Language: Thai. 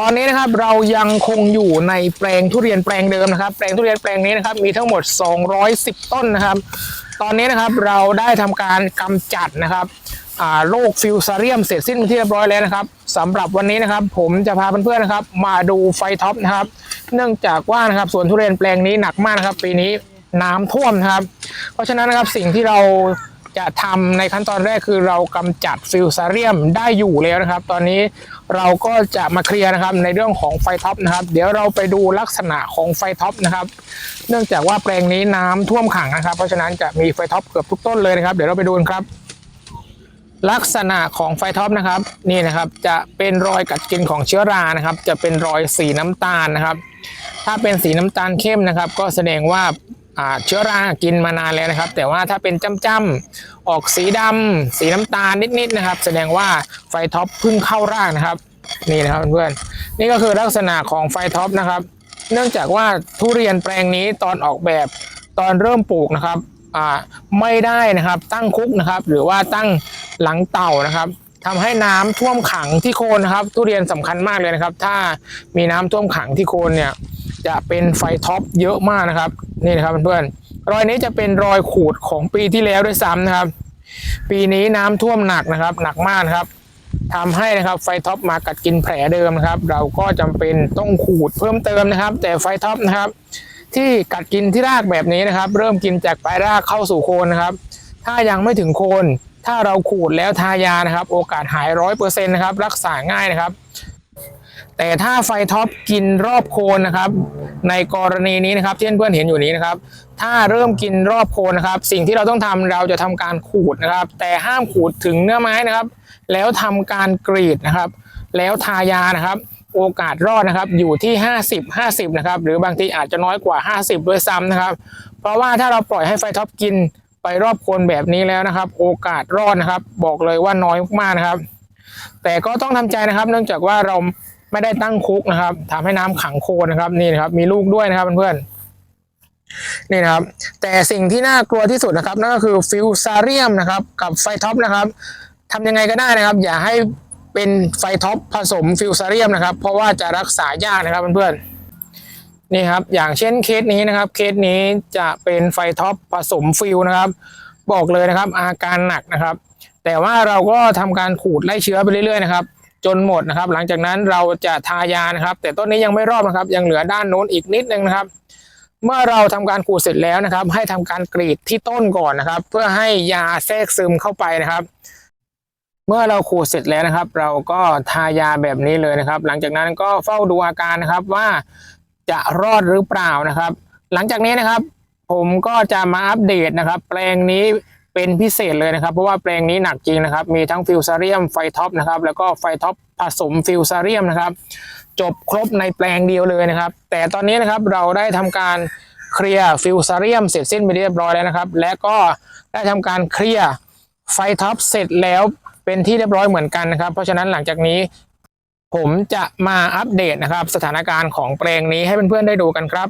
ตอนนี้นะครับเรายังคงอยู่ในแปลงทุเรียนแปลงเดิมนะครับ แปลงทุเรียนแปลงนี้นะครับมีทั้งหมด 210 ต้นนะครับ ตอนนี้นะครับเราได้ทำการกำจัดนะครับโรคฟิวซาเรียมเสร็จสิ้นเป็นที่เรียบร้อยแล้วนะครับสำหรับวันนี้นะครับ ผมจะพาเพื่อนๆนะครับ มาดูไฟท็อปนะครับ เนื่องจากว่านะครับสวนทุเรียนแปลงนี้หนักมากนะครับ ปีนี้น้ำท่วมนะครับ เพราะฉะนั้นนะครับสิ่งที่เรา จะทำในขั้นตอนแรกคือเรากำจัดฟิวซาเรียมได้อยู่แล้วนะครับ ตอนนี้เราก็จะมาเคลียร์นะครับในเรื่องของไฟท็อปนะครับ เดี๋ยวเราไปดูลักษณะของไฟท็อปนะครับ เนื่องจากว่าแปลงนี้น้ำท่วมขังนะครับ เพราะฉะนั้นจะมีไฟท็อปเกือบทุกต้นเลยนะครับ เดี๋ยวเราไปดูกันครับลักษณะของไฟท็อปนะครับนี่นะครับจะเป็นรอยกัดกินของเชื้อรานะครับ จะเป็นรอยสีน้ำตาลนะครับ ถ้าเป็นสีน้ำตาลเข้มนะครับ ก็แสดงว่า เชื้อรากินมานานแล้วนะครับ แต่ว่าถ้าเป็นจ้ำๆออกสีดำสีน้ำตาลนิดๆนะครับ แสดงว่าไฟท็อปเพิ่งเข้ารากนะครับนี่นะครับเพื่อนๆนี่ก็คือลักษณะของไฟท็อปนะครับ เนื่องจากว่าทุเรียนแปลงนี้ตอนออกแบบตอนเริ่มปลูกนะครับไม่ได้นะครับตั้งคุกนะครับ หรือว่าตั้งหลังเต่านะครับทำให้น้ำท่วมขังที่โคนนะครับ ทุเรียนสำคัญมากเลยนะครับ ถ้ามีน้ำท่วมขังที่โคนเนี่ย จะเป็นไฟท็อปเยอะมากนะครับนี่นะครับเพื่อนๆรอยนี้จะเป็นรอยขูดของปีที่แล้วด้วยซ้ำนะครับ ปีนี้น้ำท่วมหนักนะครับ หนักมากครับทำให้นะครับไฟท็อปมากัดกินแผลเดิมนะครับ เราก็จำเป็นต้องขูดเพิ่มเติมนะครับ แต่ไฟท็อปนะครับ ที่กัดกินที่รากแบบนี้นะครับ เริ่มกินจากปลายรากเข้าสู่โคนนะครับ ถ้ายังไม่ถึงโคนถ้าเราขูดแล้วทายานะครับ โอกาสหายร้อยเปอร์เซ็นต์นะครับ รักษาง่ายนะครับ แต่ถ้าไฟท็อปกินรอบโคนนะครับ ในกรณีนี้นะครับที่เพื่อนเห็นอยู่นี้นะครับ ถ้าเริ่มกินรอบโคนนะครับ สิ่งที่เราต้องทำเราจะทำการขูดนะครับ แต่ห้ามขูดถึงเนื้อไม้นะครับ แล้วทำการกรีดนะครับ แล้วทายานะครับโอกาสรอดนะครับอยู่ที่ 50 50 นะครับ หรือบางทีอาจจะน้อยกว่า 50 ด้วยซ้ำนะครับ เพราะว่าถ้าเราปล่อยให้ไฟท็อปกินไปรอบโคนแบบนี้แล้วนะครับ โอกาสรอดนะครับ บอกเลยว่าน้อยมากนะครับ แต่ก็ต้องทำใจนะครับ เนื่องจากว่าเรา ไม่ได้ตั้งคุกนะครับทำให้น้ำขังโคนนะครับนี่นะครับ มีลูกด้วยนะครับเพื่อนๆนี่นะครับ แต่สิ่งที่น่ากลัวที่สุดนะครับนั่นก็คือฟิวซาเรียมนะครับ กับไฟท็อปนะครับทำยังไงก็ได้นะครับ อย่าให้เป็นไฟท็อปผสมฟิวซาเรียมนะครับ เพราะว่าจะรักษายากนะครับเพื่อนๆนี่ครับอย่างเช่นเคสนี้นะครับเคสนี้จะเป็นไฟท็อปผสมฟิวนะครับ บอกเลยนะครับอาการหนักนะครับ แต่ว่าเราก็ทำการขูดไล่เชื้อไปเรื่อยๆนะครับ จนหมดนะครับ หลังจากนั้นเราจะทายานะครับ แต่ต้นนี้ยังไม่รอบนะครับ ยังเหลือด้านโน้นอีกนิดนึงนะครับ เมื่อเราทำการขูดเสร็จแล้วนะครับ ให้ทำการกรีดที่ต้นก่อนนะครับ เพื่อให้ยาแทรกซึมเข้าไปนะครับ เมื่อเราขูดเสร็จแล้วนะครับ เราก็ทายาแบบนี้เลยนะครับ หลังจากนั้นก็เฝ้าดูอาการนะครับว่าจะรอดหรือเปล่านะครับ หลังจากนี้นะครับ ผมก็จะมาอัปเดตนะครับ แปลงนี้ เป็นพิเศษเลยนะครับ เพราะว่าแปลงนี้หนักจริงนะครับ มีทั้งฟิวซาเรียมไฟท็อปนะครับ แล้วก็ไฟท็อปผสมฟิวซาเรียมนะครับ จบครบในแปลงเดียวเลยนะครับ แต่ตอนนี้นะครับเราได้ทำการเคลียร์ฟิวซาเรียมเสร็จสิ้นไปเรียบร้อยแล้วนะครับ และก็ได้ทำการเคลียร์ไฟท็อปเสร็จแล้วเป็นที่เรียบร้อยเหมือนกันนะครับ เพราะฉะนั้นหลังจากนี้ผมจะมาอัปเดตนะครับ สถานการณ์ของแปลงนี้ให้เพื่อนๆได้ดูกันครับ